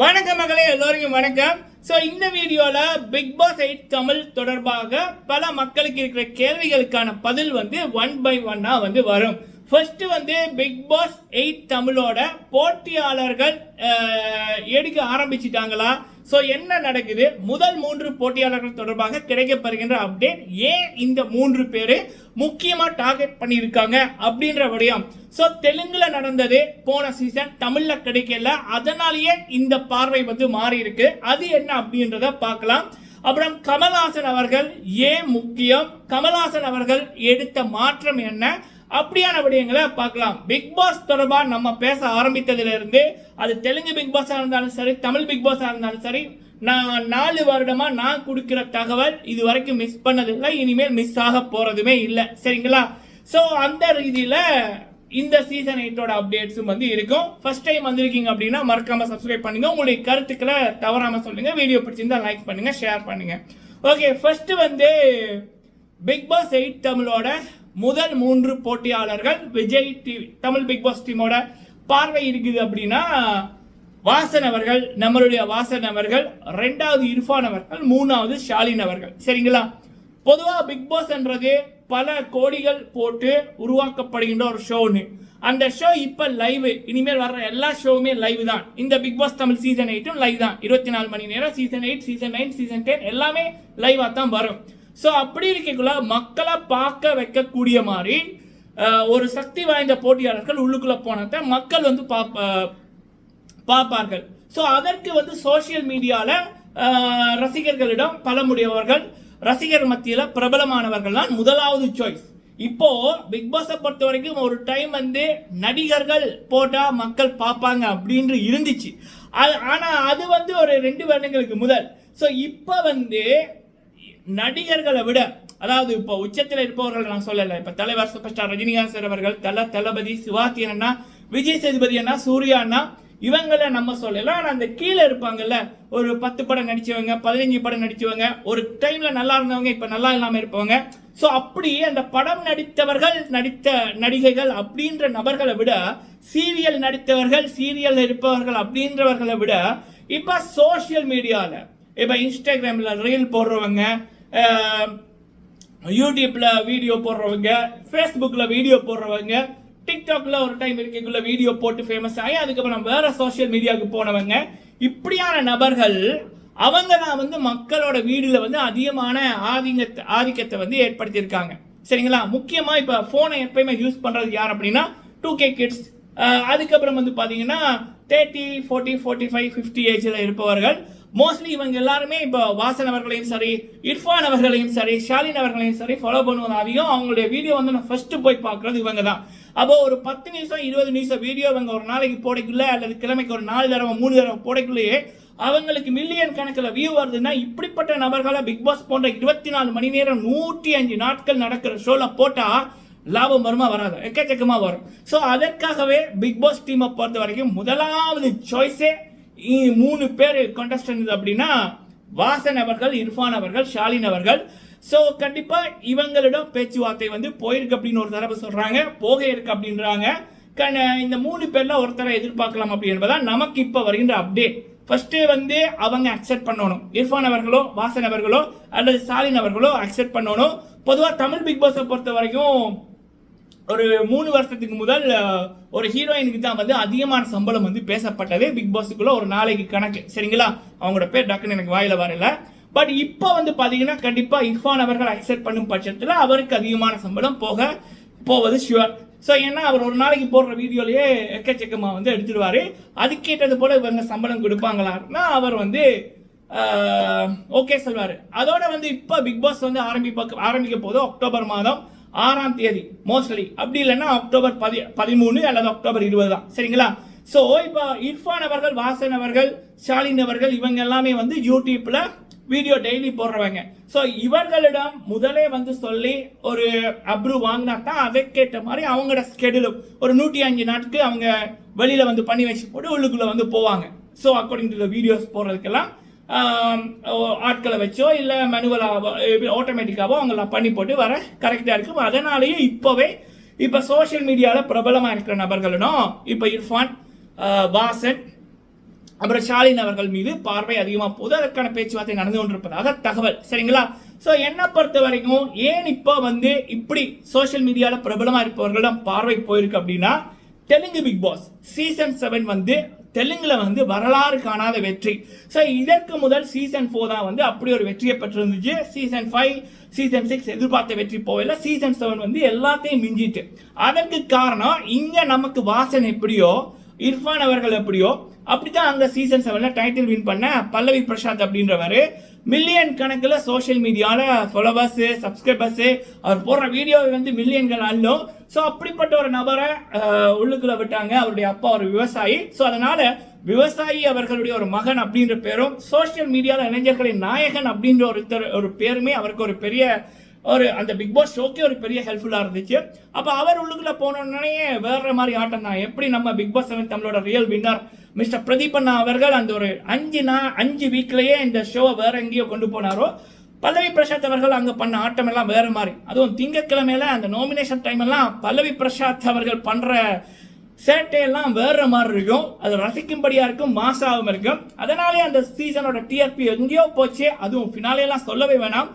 வணக்கம் மகளே எல்லோருக்கும் வணக்கம். ஸோ இந்த வீடியோவில் பிக் பாஸ் எயிட் தமிழ் தொடர்பாக பல மக்களுக்கு இருக்கிற கேள்விகளுக்கான பதில் வந்து ஒன் பை ஒன்னாக வந்து வரும். ஃபர்ஸ்ட் வந்து பிக் பாஸ் எயிட் தமிழோட போட்டியாளர்கள் எடுக்க ஆரம்பிச்சிட்டாங்களா? ஸோ என்ன நடக்குது? முதல் மூன்று போட்டியாளர்கள் தொடர்பாக கிடைக்கப்படுகின்ற அப்டேட் ஏன் இந்த மூன்று பேர் முக்கியமாக டார்கெட் பண்ணியிருக்காங்க அப்படின்ற விடயம். ஸோ தெலுங்குல நடந்தது போன சீசன் தமிழில் கிடைக்கல. அதனாலேயே இந்த பார்வை வந்து மாறி இருக்கு அது என்ன அப்படின்றத பார்க்கலாம். அப்புறம் கமல்ஹாசன் அவர்கள் ஏன் முக்கியம்? கமல்ஹாசன் அவர்கள் எடுத்த மாற்றம் என்ன? அப்படியான விடயங்களை பார்க்கலாம். பிக் பாஸ் தொடர்பாக நம்ம பேச ஆரம்பித்ததுலேருந்து அது தெலுங்கு பிக் பாஸாக இருந்தாலும் சரி தமிழ் பிக் பாஸாக இருந்தாலும் சரி நான் நாலு வருடமா நான் கொடுக்குற தகவல் இது வரைக்கும் மிஸ் பண்ணதில்லை இனிமேல் மிஸ் ஆக போகிறதுமே இல்லை. சரிங்களா? ஸோ அந்த ரீதியில் இந்த சீசன் எயிட்டோட அப்டேட்ஸும் வந்து இருக்கும். ஃபர்ஸ்ட் டைம் வந்திருக்கீங்க அப்படின்னா மறக்காமல் சப்ஸ்கிரைப் பண்ணுங்கள் உங்களுடைய கருத்துக்களை தவறாமல் சொல்லுங்கள் வீடியோ பிடிச்சிருந்தா லைக் பண்ணுங்கள் ஷேர் பண்ணுங்கள் ஓகே ஃபர்ஸ்ட் வந்து பிக் பாஸ் எயிட் தமிழோட முதல் மூன்று போட்டியாளர்கள் Vijay TV Tamil Bigg Boss டீமோட பார்வை இருக்குது அப்படின்னா வாசன் அவர்கள் நம்மளுடைய வாசன் அவர்கள் ரெண்டாவது இர்ஃபான் அவர்கள் மூணாவது ஷாலின் அவர்கள். சரிங்களா? பொதுவாக பிக் பாஸ்ன்றது பல கோடிகள் போட்டு உருவாக்கப்படுகின்ற ஒரு ஷோன்னு. அந்த ஷோ இப்போ லைவ். இனிமேல் வர்ற எல்லா ஷோவுமே லைவ் தான். இந்த பிக் பாஸ் தமிழ் சீசன் எயிட்டும் லைவ் தான். இருபத்தி நாலு மணி நேரம் season eight season nine season ten எல்லாமே லைவாக தான் வரும். ஸோ அப்படி இருக்கக்குள்ள மக்களை பார்க்க வைக்கக்கூடிய மாதிரி ஒரு சக்தி வாய்ந்த போட்டியாளர்கள் உள்ளுக்குள்ளே போனதை மக்கள் வந்து பார்ப்ப பார்ப்பார்கள். ஸோ அதற்கு வந்து சோஷியல் மீடியாவில் ரசிகர்களிடம் பலமுடையவர்கள் ரசிகர் மத்தியில் பிரபலமானவர்கள் தான் முதலாவது சாய்ஸ் இப்போ பிக் பாஸை பொறுத்த வரைக்கும் ஒரு டைம் வந்து நடிகர்கள் போட்டால் மக்கள் பார்ப்பாங்க அப்படின்னு இருந்துச்சு. அது ஆனால் அது வந்து ஒரு ரெண்டு வருடங்களுக்கு முதல். ஸோ இப்போ வந்து நடிகர்களை விட அதாவது இப்போ உச்சத்தில் இருப்பவர்கள் நான் சொல்லல இப்போ தலைவர் சூப்பர் ஸ்டார் ரஜினிகாந்த் சார் அவர்கள் தல தளபதி சிவாத்தி அண்ணா விஜய் சேதுபதி அண்ணா சூர்யா அண்ணா இவங்கள நம்ம சொல்லலாம் ஆனால் அந்த கீழே இருப்பாங்கல்ல ஒரு பத்து படம் நடிச்சவங்க பதினஞ்சு படம் நடிச்சவங்க ஒரு டைம்ல நல்லா இருந்தவங்க இப்போ நல்லா இல்லாம இருப்பவங்க. ஸோ அப்படி அந்த படம் நடித்தவர்கள் நடித்த நடிகைகள் அப்படின்ற நபர்களை விட சீரியல் நடித்தவர்கள் சீரியல் இருப்பவர்கள் அப்படின்றவர்களை விட இப்போ சோஷியல் மீடியாவில் இப்போ இன்ஸ்டாகிராமில் ரீல் போடுறவங்க யூடியூப்பில் வீடியோ போடுறவங்க ஃபேஸ்புக்கில் வீடியோ போடுறவங்க டிக்டாக்ல ஒரு டைம் இருக்கக்குள்ள வீடியோ போட்டு ஃபேமஸ் ஆகி அதுக்கப்புறம் வேற சோஷியல் மீடியாவுக்கு போனவங்க இப்படியான நபர்கள் அவங்க தான் வந்து மக்களோட வீடுல வந்து அதிகமான ஆதிங்கத்தை ஆதிக்கத்தை வந்து ஏற்படுத்தியிருக்காங்க. சரிங்களா? முக்கியமாக இப்போ ஃபோனை எப்பயுமே யூஸ் பண்ணுறது யார் அப்படின்னா டூ கே கிட்ஸ் அதுக்கப்புறம் வந்து பார்த்தீங்கன்னா thirty forty forty five fifty ஏஜில் இருப்பவர்கள். மோஸ்ட்லி இவங்க எல்லாருமே இப்போ வாசன் அவர்களையும் சரி இர்ஃபான் அவர்களையும் சரி ஷாலின் அவர்களையும் சரி ஃபாலோ பண்ணுவது அவங்களுடைய வீடியோ வந்து நான் ஃபஸ்ட்டு போய் பார்க்குறது இவங்க தான். அப்போ ஒரு பத்து நிமிஷம் இருபது நிமிஷம் வீடியோ இவங்க ஒரு நாளைக்கு போடைக்குள்ள அல்லது கிழமைக்கு ஒரு நாலு தடவை மூணு தடவை போடைக்குள்ளேயே அவங்களுக்கு மில்லியன் கணக்கில் வியூ வருதுன்னா இப்படிப்பட்ட நபர்களை பிக் பாஸ் போன்ற இருபத்தி நாலு மணி நேரம் நூற்றி அஞ்சு நாட்கள் நடக்கிற ஷோவில் போட்டால் லாபம் வருமா வராது? எக்கச்சக்கமாக வரும். ஸோ அதற்காகவே பிக் பாஸ் டீமை பொறுத்த வரைக்கும் முதலாவது சாய்ஸே மூணு பேர் கண்டஸ்டன்ட் அப்படின்னா வாசன் அவர்கள் இர்ஃபான் அவர்கள் ஷாலின் அவர்கள். ஸோ கண்டிப்பாக இவங்களிடம் பேச்சுவார்த்தை வந்து போயிருக்கு அப்படின்னு ஒரு தரப்பு சொல்கிறாங்க போக இருக்கு அப்படின்றாங்க. கண- இந்த மூணு பேரில் ஒருத்தரை எதிர்பார்க்கலாம் அப்படி என்பதால் நமக்கு இப்போ வருகின்ற அப்டேட் ஃபஸ்ட்டே வந்து அவங்க அக்செப்ட் பண்ணணும். இர்ஃபான் அவர்களோ வாசன் அவர்களோ அல்லது ஸ்டாலின் அவர்களோ அக்செப்ட் பண்ணணும். பொதுவாக தமிழ் பிக் பாஸை பொறுத்த வரைக்கும் ஒரு மூணு வருஷத்துக்கு முதல் ஒரு ஹீரோயினுக்கு தான் வந்து அதிகமான சம்பளம் வந்து பேசப்பட்டது பிக் பாஸுக்குள்ள ஒரு நாளைக்கு கணக்கு. சரிங்களா? அவங்களோட பேர் டக்குன்னு எனக்கு வாயில வரல. பட் இப்போ வந்து பார்த்தீங்கன்னா கண்டிப்பாக இர்ஃபான் அவர்கள் அக்செப்ட் பண்ணும் பட்சத்தில் அவருக்கு அதிகமான சம்பளம் போக போவது ஷுவர் ஸோ ஏன்னா அவர் ஒரு நாளைக்கு போடுற வீடியோலேயே எக்கச்சக்கமாக வந்து எடுத்துடுவாரு. அதுக்கேற்றது போல் இவங்க சம்பளம் கொடுப்பாங்களான்னா அவர் வந்து ஓகே சொல்வார். அதோட வந்து இப்போ பிக் பாஸ் வந்து ஆரம்பிப்ப ஆரம்பிக்க போதும் அக்டோபர் மாதம். ஆறாம் தேதி மோஸ்ட்லி அப்படி இல்லைன்னா அக்டோபர் பதி பதிமூணு அல்லது அக்டோபர் இருபது தான். சரிங்களா? ஸோ இப்போ இர்ஃபான் அவர்கள் வாசன் அவர்கள் ஸ்டாலின் அவர்கள் இவங்க எல்லாமே வந்து யூடியூப்பில் வீடியோ டெய்லி போடுறவங்க. ஸோ இவர்களிடம் முதலே வந்து சொல்லி ஒரு அப்ரூவ் வாங்கினா தான் அதற்கேற்ற மாதிரி அவங்களோட ஸ்கெடியூலும் ஒரு நூற்றி அஞ்சு நாட்களுக்கு அவங்க வெளியில் வந்து பண்ணி வச்சு போட்டு உள்ளுக்குள்ளே வந்து போவாங்க. ஸோ அக்கார்டிங் டு வீடியோஸ் போடுறதுக்கெல்லாம் ஆட்களை வச்சோ இல்லை மனுவலாகவோ ஆட்டோமேட்டிக்காகவோ அவங்களாம் பண்ணி போட்டு வர கரெக்டாக இருக்கும். அதனாலேயே இப்போவே இப்போ சோஷியல் மீடியாவில் பிரபலமாக இருக்கிற நபர்களிடம் இப்போ இர்ஃபான் வாசன் அப்புறம் ஷாலின் அவர்கள் மீது பார்வை அதிகமாக போகுது. அதற்கான பேச்சுவார்த்தை நடந்து கொண்டிருப்பதாக தகவல். சரிங்களா? ஸோ என்னை பொறுத்த வரைக்கும் ஏன் இப்போ வந்து இப்படி சோஷியல் மீடியாவில் பிரபலமாக இருப்பவர்களிடம் பார்வை போயிருக்கு அப்படின்னா Telugu Bigg Boss season seven வந்து தெலுங்குல வந்து வரலாறு காணாத வெற்றி. ஸோ இதற்கு முதல் சீசன் ஃபோர் தான் வந்து அப்படி ஒரு வெற்றியை பெற்றிருந்துச்சு. சீசன் ஃபைவ் சீசன் சிக்ஸ் எதிர்பார்த்த வெற்றி போகல. சீசன் செவன் வந்து எல்லாத்தையும் மிஞ்சிட்டு. அதற்கு காரணம் இங்கே நமக்கு வாசன் எப்படியோ இர்ஃபான் அவர்கள் எப்படியோ அப்படித்தான் அந்த சீசன் செவனில் டைட்டில் வின் பண்ண பல்லவி பிரசாத் அப்படின்றவர் மில்லியன் கணக்கில் சோஷியல் மீடியாவில் ஃபாலோவர்ஸு சப்ஸ்கிரைபர்ஸு அவர் போடுற வீடியோவை வந்து மில்லியன்கள் அள்ளும். ஸோ அப்படிப்பட்ட ஒரு நபரை உள்ளுக்குள்ளே விட்டாங்க அவருடைய அப்பா ஒரு விவசாயி. ஸோ அதனால் விவசாயி அவர்களுடைய ஒரு மகன் அப்படின்ற பேரும் சோஷியல் மீடியாவில் இளைஞர்களின் நாயகன் அப்படின்ற ஒருத்தர் ஒரு பேருமே அவருக்கு ஒரு பெரிய ஒரு அந்த பிக் பாஸ் ஷோக்கே ஒரு பெரிய ஹெல்ப்ஃபுல்லாக இருந்துச்சு. அப்போ அவர் உள்ளுக்குள்ளே போனோடனே வேற மாதிரி ஆட்டம் தான். எப்படி நம்ம பிக் பாஸ் செவன் தமிழோட ரியல் வின்னர் மிஸ்டர் பிரதீப் அண்ணா அவர்கள் அந்த ஒரு அஞ்சு நா அஞ்சு வீக்லேயே இந்த ஷோவை வேற எங்கேயோ கொண்டு போனாரோ பல்லவி பிரசாத் அவர்கள் அங்கே பண்ண ஆட்டம் எல்லாம் வேறு மாதிரி. அதுவும் திங்கட்கிழமையில அந்த நாமினேஷன் டைம் எல்லாம் பல்லவி பிரசாத் அவர்கள் பண்ணுற சேட்டையெல்லாம் வேறு மாதிரி இருக்கும். அது ரசிக்கும்படியாக இருக்கும் மாசாகவும் இருக்கும். அதனாலே அந்த சீசனோட டிஆர்பி எங்கேயோ போச்சு. அதுவும் ஃபினாலே எல்லாம் சொல்லவே வேணாம்.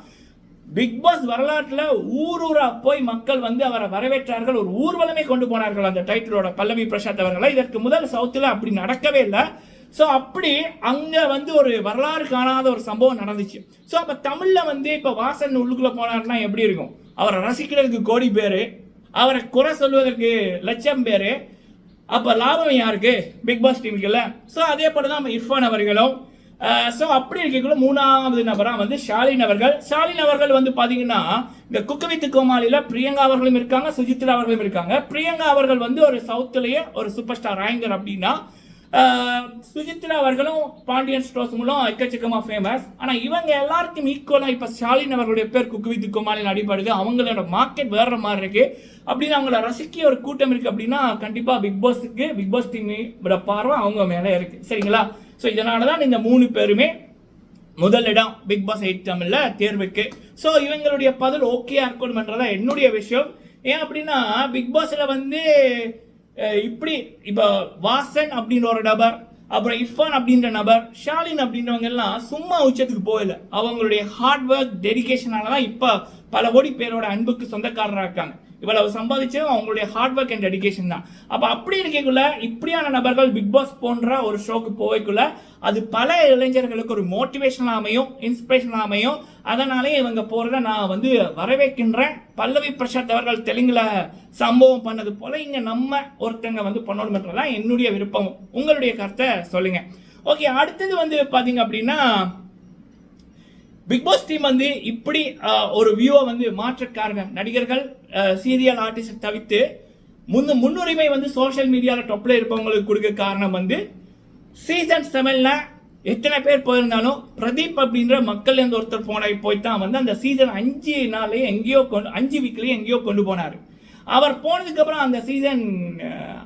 பிக் பாஸ் வரலாற்றில் ஊர் ஊரா போய் மக்கள் வந்து அவரை வரவேற்றார்கள். ஒரு ஊர்வலமே கொண்டு போனார்கள் அந்த டைட்டிலோட பல்லவி பிரசாத் அவர்களை. இதற்கு முதல் சவுத்தில் அப்படி நடக்கவே இல்லை. ஸோ அப்படி அங்கே வந்து ஒரு வரலாறு காணாத ஒரு சம்பவம் நடந்துச்சு. ஸோ அப்போ தமிழில் வந்து இப்போ வாசன் உள்ளுக்குள்ளே போனார்னா எப்படி இருக்கும்? அவரை ரசிக்கிறதுக்கு கோடி பேர். அவரை குறை சொல்வதற்கு லட்சம் பேர். அப்போ லாபம் யாருக்கு? பிக் பாஸ் டீமுக்கு இல்லை. ஸோ அதே போல தான் நம்ம இர்ஃபான் அவர்களும் ஸோ அப்படி இருக்கக்குள்ள மூணாவது நபராக வந்து ஷாலின் அவர்கள். ஷாலின் அவர்கள் வந்து பார்த்தீங்கன்னா இந்த குக்கவித்து கோமாளியில் பிரியங்கா அவர்களும் இருக்காங்க சுஜித்ரா அவர்களும் இருக்காங்க. பிரியங்கா அவர்கள் வந்து ஒரு சவுத்துலேயே ஒரு சூப்பர் ஸ்டார் ஆங்கர் அப்படின்னா சுஜித்ரா அவர்களும் பாண்டியன் ஸ்டோர்ஸ் மூலம் எக்கச்சக்கமாக ஃபேமஸ் ஆனால் இவங்க எல்லாருக்கும் ஈக்குவலாக இப்போ ஸ்டாலின் அவர்களுடைய பேர் குக்கு கோமாளின் கோமாளியில் அடிபடுது. அவங்களோட மார்க்கெட் வேற மாதிரி இருக்கு. அப்படின்னு அவங்கள ரசிக்க ஒரு கூட்டம் இருக்குது அப்படின்னா கண்டிப்பாக பிக் பாஸுக்கு பிக் பாஸ் டீம் பார்வை அவங்க மேலே இருக்குது சரிங்களா? ஸோ இதனால தான் இந்த மூணு பேருமே முதலிடம் பிக் பாஸ் எயிட் தமிழில் தேர்வுக்கு. ஸோ இவங்களுடைய பதில் ஓகேயா இருக்கணும்ன்றதா என்னுடைய விஷயம். ஏன் அப்படின்னா பிக் பாஸில் வந்து இப்படி இப்போ வாசன் அப்படின்ற ஒரு நபர் அப்புறம் இஃபான் அப்படின்ற நபர் ஷாலின் அப்படின்றவங்க எல்லாம் சும்மா உச்சத்துக்கு போகல. அவங்களுடைய ஹார்ட் ஒர்க் டெடிகேஷனால தான் இப்போ பல கோடி பேரோட அன்புக்கு சொந்தக்காரராக இருக்காங்க. இவ்வளவு சம்பாதிச்சு அவங்களுடைய ஹார்ட் ஒர்க் அண்ட் டெடிக்கேஷன் தான். அப்போ அப்படி இருக்கக்குள்ள இப்படியான நபர்கள் பிக் பாஸ் போன்ற ஒரு ஷோக்கு போய்க்குள்ள அது பல இளைஞர்களுக்கு ஒரு மோட்டிவேஷனாக அமையும் இன்ஸ்பிரேஷனாக அமையும். அதனாலே இவங்க போகிறத நான் வந்து வரவேற்கின்றேன். பல்லவி பிரசாத் அவர்கள் தெலுங்கில் சம்பவம் பண்ணது போல இங்கே நம்ம ஒருத்தங்க வந்து பண்ணணும்ன்றதான் என்னுடைய விருப்பம். உங்களுடைய கருத்தை சொல்லுங்கள் ஓகே அடுத்தது வந்து பார்த்தீங்க அப்படின்னா பிக் பாஸ் டீம் வந்து இப்படி ஒரு வியூவை வந்து மாற்ற காரணம் நடிகர்கள் சீரியல் ஆர்டிஸ்ட் தவிர்த்து முன்னு முன்னுரிமை வந்து சோஷியல் மீடியாவில் டொப்பில் இருப்பவங்களுக்கு கொடுக்க காரணம் வந்து சீசன் செவனில் எத்தனை பேர் போயிருந்தாலும் பிரதீப் அப்படின்ற மக்கள் எந்த ஒருத்தர் போன போய் தான் வந்து அந்த சீசன் அஞ்சு நாள்லேயே எங்கேயோ கொண்டு அஞ்சு வீக்லேயே எங்கேயோ கொண்டு போனார். அவர் போனதுக்கப்புறம் அந்த சீசன்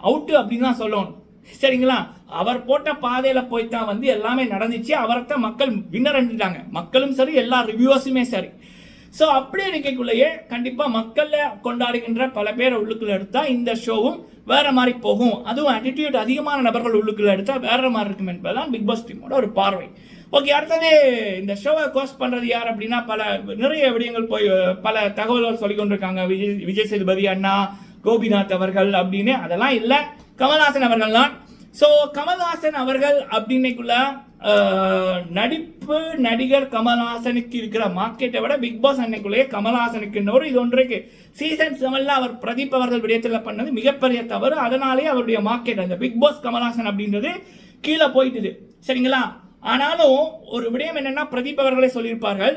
அவுட்டு அப்படின்னு தான் சொல்லணும். சரிங்களா? அவர் போட்ட பாதையில் போய் தான் வந்து எல்லாமே நடந்துச்சு. அவரைத்தான் மக்கள் வின்னர் அண்டிட்டாங்க மக்களும் சரி எல்லா ரிவ்யூவர்ஸுமே சரி. ஸோ அப்படியே இருக்கக்குள்ளேயே கண்டிப்பாக மக்களில் கொண்டாடுகின்ற பல பேரை உள்ளுக்குள்ள எடுத்தால் இந்த ஷோவும் வேற மாதிரி போகும். அதுவும் ஆட்டிடியூட் அதிகமான நபர்கள் உள்ளுக்குள்ள எடுத்தால் வேற மாதிரி இருக்கும் என்பதுதான் பிக் பாஸ் டீமோட ஒரு பார்வை. ஓகே அடுத்தது இந்த ஷோவை கோஸ்ட் பண்ணுறது யார் அப்படின்னா பல நிறைய விடயங்கள் போய் பல தகவல்கள் சொல்லி கொண்டிருக்காங்க விஜய் விஜய் சேதுபதி அண்ணா கோபிநாத் அவர்கள் அப்படின்னு. அதெல்லாம் இல்லை. கமல்ஹாசன் அவர்கள் தான் ஸோ கமல்ஹாசன் அவர்கள் அப்படின்னைக்குள்ள நடிப்பு நடிகர் கமல்ஹாசனுக்கு இருக்கிற மார்க்கெட்டை விட பிக் பாஸ் அன்னைக்குள்ளேயே கமல்ஹாசனுக்கு இன்னொரு இது ஒன்று இருக்கு சீசன் செவனில் அவர் பிரதீப் அவர்கள் விடயத்தில் பண்ணது மிகப்பெரிய தவறு. அதனாலே அவருடைய மார்க்கெட் அந்த பிக் பாஸ் கமல்ஹாசன் அப்படின்றது கீழே போயிட்டுது. சரிங்களா? ஆனாலும் ஒரு விடயம் என்னன்னா பிரதீப் அவர்களே சொல்லியிருப்பார்கள்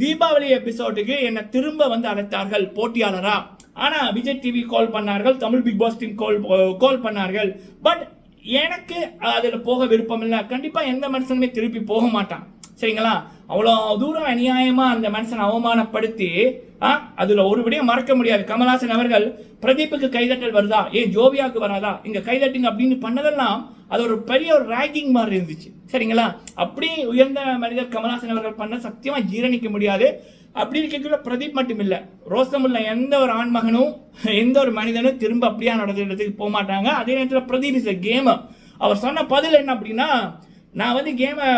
தீபாவளி எபிசோடுக்கு என்னை திரும்ப வந்து அழைத்தார்கள் போட்டியாளரா? ஆனால் Vijay TV call பண்ணார்கள் Tamil Bigg Boss team call call பண்ணார்கள். But எனக்கு அதில் போக விருப்பம் இல்லை. கண்டிப்பாக எந்த மனுஷனுமே திருப்பி போக மாட்டான். சரிங்களா? அவ்வளோ தூரம் அநியாயமாக அந்த மனுஷனை அவமானப்படுத்தி ஆ, அதில் ஒரு மறக்க முடியாது. கமல்ஹாசன் அவர்கள் பிரதீப்புக்கு கைதட்டல் வருதா? ஏன் ஜோவியாவுக்கு வராதா? இங்கே கைதட்டுங்க அப்படின்னு பண்ணதெல்லாம் அது ஒரு பெரிய ஒரு ரேகிங் மாதிரி இருந்துச்சு. சரிங்களா? அப்படி உயர்ந்த மனிதர் கமல்ஹாசன் அவர்கள் பண்ண சத்தியமாக ஜீரணிக்க முடியாது. அப்படி இருக்கக்குள்ள பிரதீப் மட்டும் இல்லை. ரோசமுள்ள எந்த ஒரு ஆண்மகனும் எந்த ஒரு மனிதனும் திரும்ப அப்படியா நடத்துறதுக்கு போக மாட்டாங்க அதே நேரத்தில் பிரதீப் இஸ் கேமர் அவர் சொன்ன பதில் என்ன அப்படின்னா நான் வந்து கேமை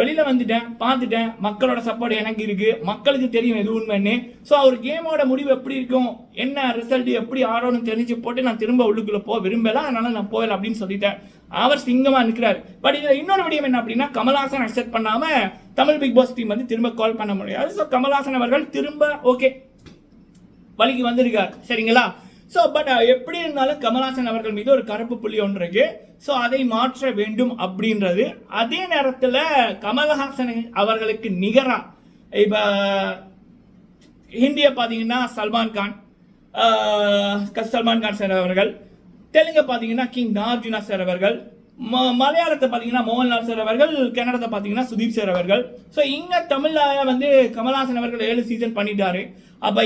வெளியில் வந்துட்டேன் பார்த்துட்டேன். மக்களோட சப்போர்ட் எனக்கு இருக்குது மக்களுக்கு தெரியும் எது உண்மைன்னு. ஸோ அவர் கேமோட முடிவு எப்படி இருக்கும்? என்ன ரிசல்ட் எப்படி ஆடணும்னு தெரிஞ்சு போட்டு நான் திரும்ப உள்ளுக்குள்ளே போக விரும்பல. அதனால் நான் போகல அப்படின்னு சொல்லிட்டேன். அவர் சிங்கமாக நிற்கிறார் பட் இதில் இன்னொரு விடயம் என்ன அப்படின்னா கமல்ஹாசன் அக்செப்ட் பண்ணாமல் தமிழ் பிக் பாஸ் டீம் வந்து திரும்ப கால் பண்ண முடியாது. ஸோ கமல்ஹாசன் அவர்கள் திரும்ப ஓகே வழிக்கு வந்திருக்கார். சரிங்களா? ஸோ பட் uh, எப்படி இருந்தாலும் கமல்ஹாசன் அவர்கள் மீது ஒரு கருப்பு புள்ளி ஒன்று இருக்கு. ஸோ அதை மாற்ற வேண்டும் அப்படின்றது. அதே நேரத்தில் கமல்ஹாசன் அவர்களுக்கு நிகரா இப்போ ஹிந்தியை பார்த்தீங்கன்னா சல்மான் கான் சல்மான் கான் சார் அவர்கள். தெலுங்கு பார்த்தீங்கன்னா கிங் நார்ஜுனா சார் அவர்கள். ம மலையாளத்தை பார்த்தீங்கன்னா மோகன்லால் சார் அவர்கள் கன்னடத்தை பார்த்தீங்கன்னா சுதீப் சார் அவர்கள். ஸோ இங்கே தமிழில் வந்து கமல்ஹாசன் அவர்கள் ஏழு சீசன் பண்ணிட்டாரு. அப்போ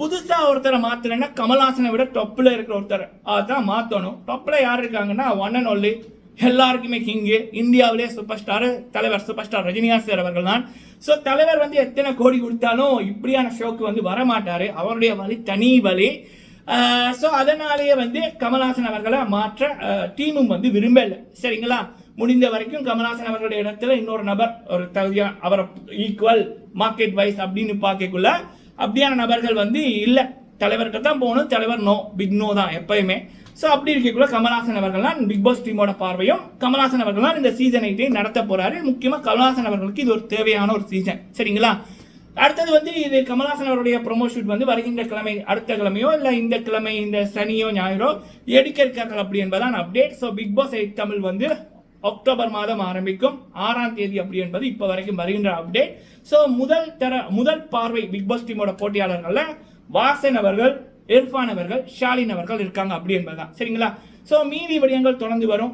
புதுசாக ஒருத்தரை மாற்றுறேன்னா கமல்ஹாசனை விட டொப்பில் இருக்கிற ஒருத்தர் அதான் மாற்றணும் டொப்பில் யார் இருக்காங்கன்னா ஒன் அண்ட் ஒன்லி எல்லாருக்குமே கிங்கு இந்தியாவிலே சூப்பர் ஸ்டார் தலைவர் சூப்பர் ஸ்டார் ரஜினிகாந்த் சார் அவர்கள் தான். ஸோ தலைவர் வந்து எத்தனை கோடி கொடுத்தாலும் இப்படியான ஷோக்கு வந்து வரமாட்டார். அவருடைய வழி தனி வழி ஸோ அதனாலேயே வந்து கமல்ஹாசன் அவர்களை மாற்ற டீமும் வந்து விரும்பலை. சரிங்களா? முடிந்த வரைக்கும் கமல்ஹாசன் அவர்களுடைய இடத்துல இன்னொரு நபர் ஒரு தகுதியா அவரை ஈக்குவல் மார்க்கெட் வைஸ் அப்படின்னு பார்க்கக்குள்ள அப்படியான நபர்கள் வந்து இல்லை. தலைவர்கிட்ட தான் போகணும் தலைவர் நோ பிக் நோ தான் எப்பயுமே. ஸோ அப்படி இருக்கக்குள்ள கமல்ஹாசன் அவர்கள்லாம் பிக் பாஸ் டீமோட பார்வையும் கமல்ஹாசன் அவர்கள்லாம் இந்த சீசன் எயிட்டை நடத்த போகிறாரு முக்கியமாக கமல்ஹாசன் அவர்களுக்கு இது ஒரு தேவையான ஒரு சீசன் சரிங்களா? அடுத்தது வந்து இது கமல்ஹாசன் அவருடைய ப்ரொமோ ஷூட் வந்து வருகின்ற கிழமை அடுத்த கிழமையோ இல்லை இந்த கிழமை இந்த சனியோ ஞாயிறோ எடுக்க இருக்கார்கள் அப்படி என்பதான் update so Bigg Boss eight Tamil வந்து அக்டோபர் மாதம் ஆரம்பிக்கும். ஆறாம் தேதி அப்படி என்பது இப்போ வரைக்கும் வருகின்ற அப்டேட் ஸோ முதல் தர முதல் பார்வை பிக் பாஸ் டீமோட போட்டியாளர்களில் வாசன் அவர்கள் இர்ஃபான் அவர்கள் ஷாலின் அவர்கள் இருக்காங்க அப்படி என்பதுதான். சரிங்களா? ஸோ மீதி விடயங்கள் தொடர்ந்து வரும்.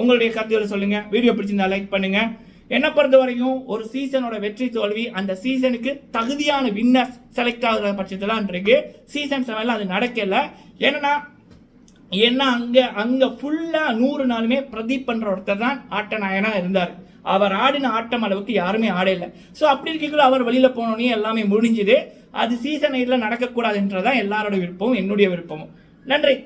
உங்களுடைய கருத்துக்களை சொல்லுங்கள் வீடியோ பிடிச்சிருந்தா லைக் பண்ணுங்கள் என்னை பொறுத்த வரைக்கும் ஒரு சீசனோட வெற்றி தோல்வி அந்த சீசனுக்கு தகுதியான வின்னர்ஸ் செலக்ட் ஆகுற பட்சத்தில் இருக்கு. சீசன் செவன்ல அது நடக்கல. ஏன்னா ஏன்னா அங்கே அங்கே ஃபுல்லாக நூறு நாளுமே பிரதீப் பண்ணுற ஒருத்தர் தான் ஆட்டநாயனா இருந்தார். அவர் ஆடின ஆட்டம் அளவுக்கு யாருமே ஆடல. ஸோ அப்படி இருக்கக்குள்ள அவர் வெளியில் போனோடனே எல்லாமே முடிஞ்சுது. அது சீசன் எயிட்ல நடக்கக்கூடாதுன்றதான் எல்லாரோட விருப்பமும் என்னுடைய விருப்பமும். நன்றி.